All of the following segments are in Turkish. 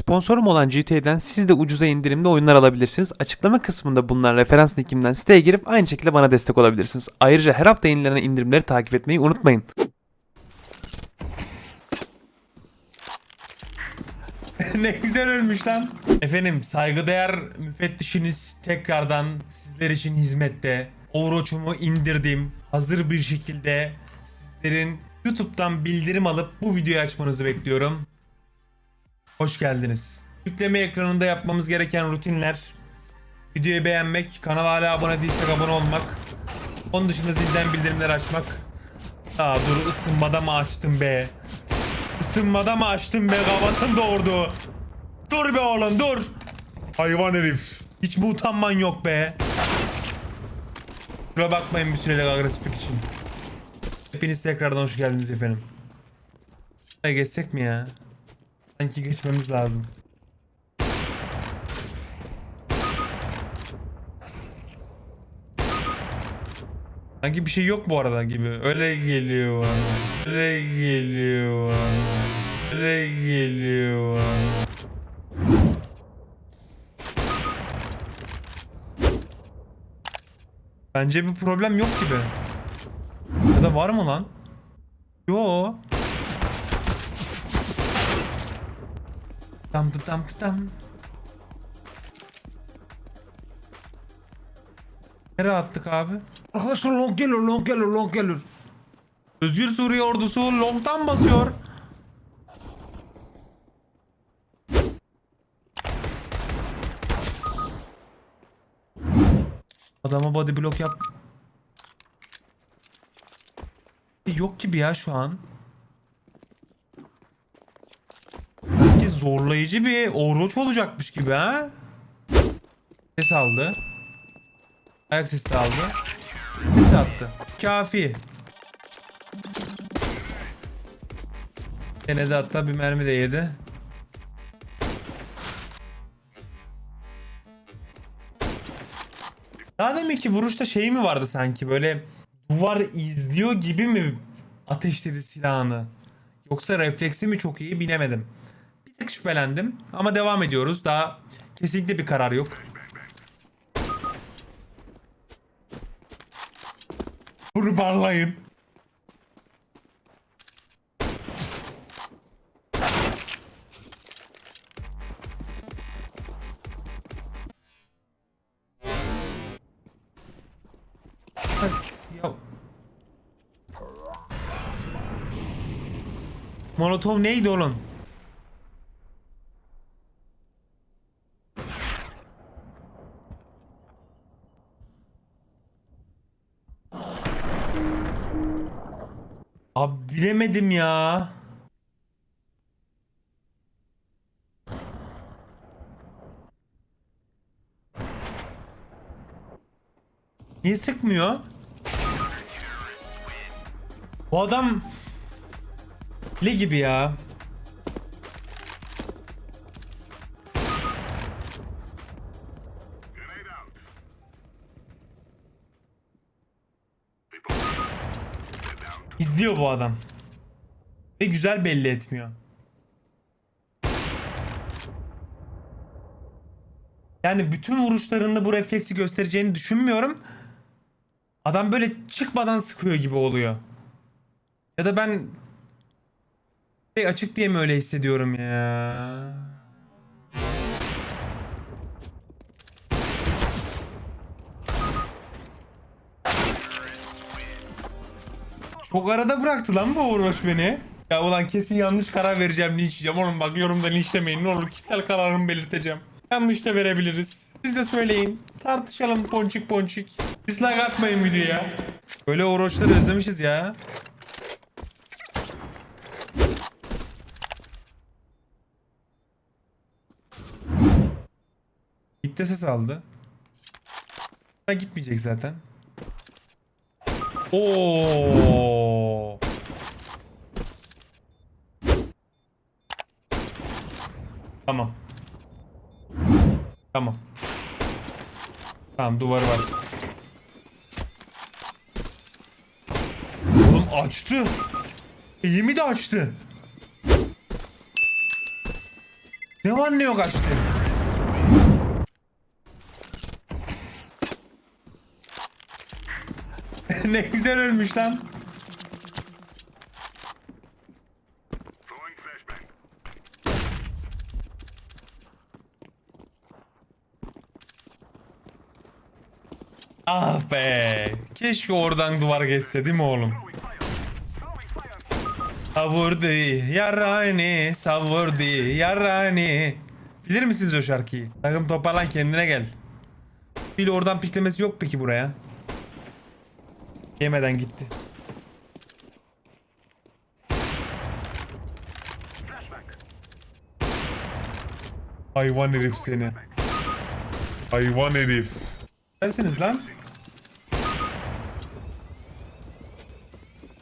Sponsorum olan GTA'den siz de ucuza indirimli oyunlar alabilirsiniz. Açıklama kısmında bulunan referans linkimden siteye girip aynı şekilde bana destek olabilirsiniz. Ayrıca her hafta yenilenen indirimleri takip etmeyi unutmayın. ne güzel ölmüş lan. Efendim saygıdeğer müfettişiniz tekrardan sizler için hizmette. Overwatch'umu indirdim. Hazır bir şekilde sizlerin YouTube'dan bildirim alıp bu videoyu açmanızı bekliyorum. Hoş geldiniz. Yükleme ekranında yapmamız gereken rutinler. Videoyu beğenmek, kanala hala abone değilsek abone olmak. Onun dışında zilden bildirimler açmak. Aa dur ısınmada mı açtım be? Isınmada mı açtın be kafatın doğurdu. Dur be oğlum dur. Hayvan herif. Hiç mi utanman yok be? Kusura bakmayın bir sürelik agresiflik için. Hepiniz tekrardan hoş geldiniz efendim. Geçsek mi ya? Sanki geçmemiz lazım. Sanki bir şey yok bu arada gibi. Öyle geliyor bana. Öyle geliyor bana. Öyle geliyor bana. Bence bir problem yok gibi. Ya da var mı lan? Yo. Tam tam tam. Nereye attık abi? Arkadaşlar long geliyor, long geliyor, long geliyor. Özgür Suriye ordusu long'tan basıyor. Adama body block yap. Yok gibi ya şu an. Sanki zorlayıcı bir Overwatch olacakmış gibi ha. Ses aldı. Ayak sesi aldı. Ses attı. Kafi. Gene de hatta bir mermi de yedi. Daha deminki vuruşta şey mi vardı sanki böyle duvar izliyor gibi mi ateşledi silahını? Yoksa refleksi mi çok iyi bilemedim. Şüphelendim ama devam ediyoruz. Daha kesinlikle bir karar yok. Kurbanlayın. Molotov neydi oğlum? Abi bilemedim ya. Niye sıkmıyor? Bu adam ne gibi ya? İzliyor bu adam. Ve güzel belli etmiyor. Yani bütün vuruşlarında bu refleksi göstereceğini düşünmüyorum. Adam böyle çıkmadan sıkıyor gibi oluyor. Ya da ben şey açık diye mi öyle hissediyorum ya? Çok arada bıraktı lan bu Overwatch beni. Ya ulan kesin yanlış karar vereceğim linçleyeceğim. Oğlum bak yorumda linçlemeyin ne olur kişisel kararımı belirteceğim. Yanlış da verebiliriz. Siz de söyleyin. Tartışalım ponçik ponçik. Dislike atmayın videoya. Böyle Overwatch'ları özlemişiz ya. Gitti ses aldı. Ha, gitmeyecek zaten. Oo. Tamam. Tamam. Tamam duvarı var. Oğlum açtı. Eğimi de açtı. Ne var ne yok açtı. ne güzel ölmüş lan. Ah be. Keşke oradan duvar geçse değil mi oğlum? Savurdu yarani, savurdu yarani. Bilir misiniz o şarkıyı? Takım toparlan kendine gel. Bil oradan piklemesi yok peki buraya. Yemeden gitti. Hayvan herif seni. Hayvan herif. Dersiniz lan.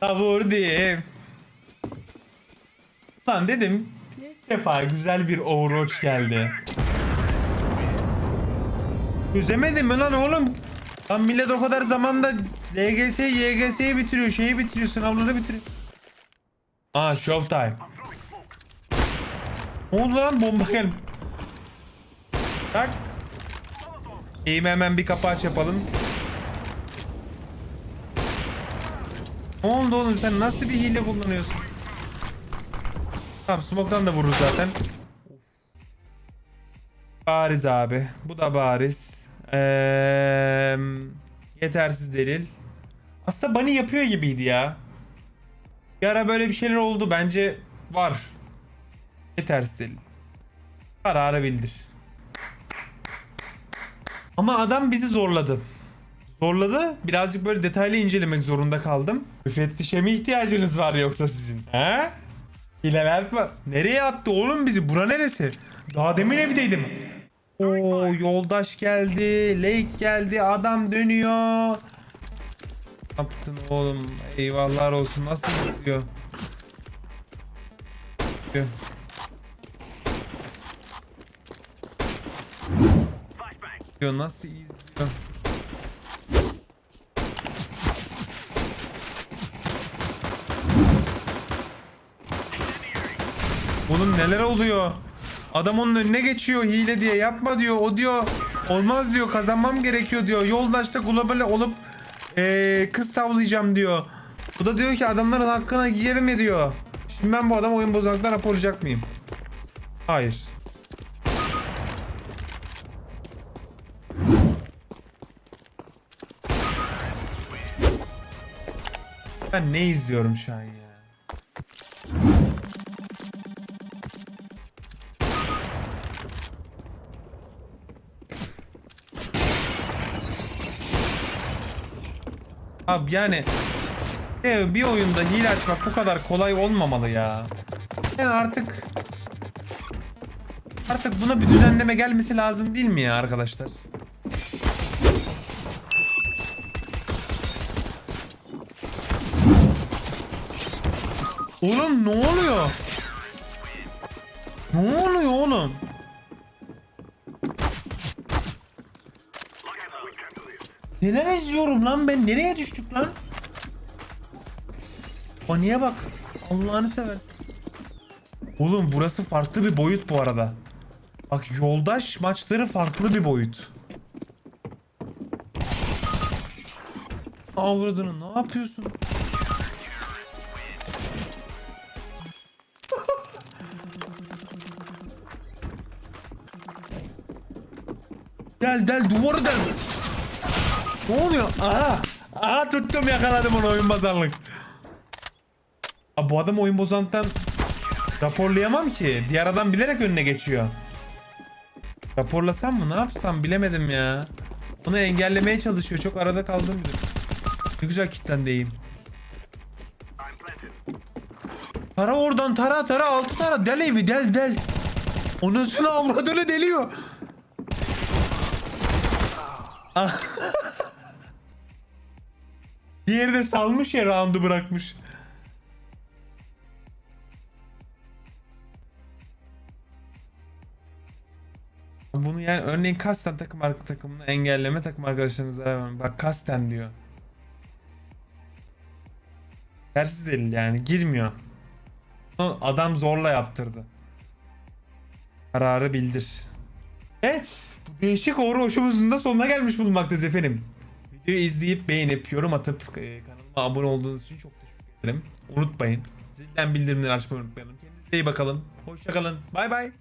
Savur diye. Lan dedim. İlk defa güzel bir Overwatch geldi. Çözemedim mi lan oğlum? Lan millet o kadar zamanda LGS, YGS'yi bitiriyor, şeyi bitiriyor, sınavları bitiriyor. Aa, Showtime. Ne oldu lan? Bomba geldi. Tak. Eğime hemen bir kapı aç yapalım. Ne oldu oğlum sen nasıl bir hile kullanıyorsun? Tamam smoke'tan da vururuz zaten. Bariz abi. Bu da bariz. Eee, yetersiz delil. Aslında Bunny yapıyor gibiydi ya. Bir ara böyle bir şeyler oldu. Bence var. Yetersiz delil. Kararı bildir. Ama adam bizi zorladı. Zorladı. Birazcık böyle detaylı incelemek zorunda kaldım. Müfettişe mi ihtiyacınız var yoksa sizin? He? Hileler? Nereye attı oğlum bizi? Bura neresi? Daha demin evdeydim. Oo yoldaş geldi. Lake geldi. Adam dönüyor. Ne yaptın oğlum? Eyvallah olsun. Nasıl gidiyor? Gidiyor, Nasıl izliyor? Oğlum neler oluyor? Adam onun önüne geçiyor hile diye yapma diyor. O diyor olmaz diyor kazanmam gerekiyor diyor. Yoldaşta global olup eee, kız tavlayacağım diyor. Bu da diyor ki adamların hakkına giyerim diyor. Şimdi ben bu adam oyun bozanlıktan raporlayacak mıyım? Hayır. Ben ne izliyorum şu an ya? Abi yani e, bir oyunda hile açmak bu kadar kolay olmamalı ya. Yani artık artık buna bir düzenleme gelmesi lazım değil mi ya arkadaşlar? Oğlum ne oluyor? Ne oluyor oğlum? Neler izliyorum lan ben? Nereye düştük lan? Paniğe bak. Allah'ını seversen. Oğlum burası farklı bir boyut bu arada. Bak yoldaş maçları farklı bir boyut. Avradını ne yapıyorsun? Gel gel duvarı del. Ne oluyor? Aha. Aha tuttum yakaladım onu oyun bozanlık. Abi bu adam oyun bozanlıktan raporlayamam ki. Diğer adam bilerek önüne geçiyor. Raporlasam mı? Ne yapsam bilemedim ya. Onu engellemeye çalışıyor. Çok arada kaldım. Ne güzel kitlendeyim. Tara oradan tara tara altı tara del evi del del. Onusunu avradını deliyor. Diğeri de salmış ya roundu bırakmış. Bunu yani örneğin kasten takım arka takımını engelleme takım arkadaşlarınıza verme. Bak kasten diyor. Tersiz delil yani girmiyor. Bunu adam zorla yaptırdı. kararı bildir. Evet. Bu değişik Overwatch'umuzun da sonuna gelmiş bulunmaktayız efendim. Videoyu izleyip beğenip yorum atıp e, kanalıma abone olduğunuz için çok teşekkür ederim. Unutmayın. Zilden bildirimleri açmayı unutmayalım. Kendinize iyi bakalım. Hoşçakalın. Bay bay.